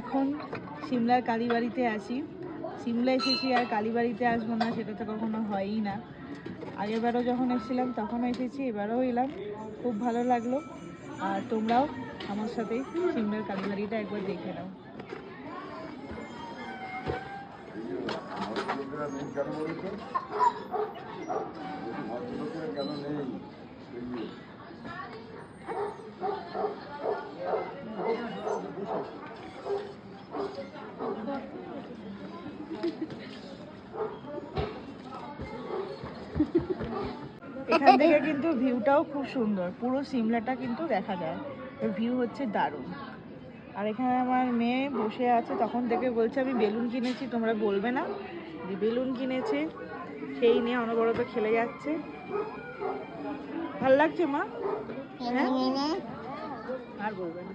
এখন সিমলার কালীবাড়িতে আছি। সিমলা এসেছি আর কালীবাড়িতে আসব না, সেটা তো কখনো হয়ই না। আগেরবারও যখন এসেছিলাম, তখনও এসেছি, এবারও এলাম। খুব ভালো লাগল। আর তোমরাও আমার সাথে সিমলার কালীবাড়িটা একবার দেখে নাও। নেই কেন বলতো ভদ্রলোকেরা কেন নেই এখান থেকে কিন্তু ভিউটাও খুব সুন্দর। পুরো সিমলাটা কিন্তু দেখা যায়। ভিউ হচ্ছে দারুণ। আর এখানে আমার মেয়ে বসে আছে, তখন থেকে বলছে, আমি বেলুন কিনেছি, তোমরা বলবে না? বেলুন কিনেছে, সেই নিয়ে অনবরত খেলে যাচ্ছে। ভালো লাগছে মা? হ্যাঁ? আর বলবে না।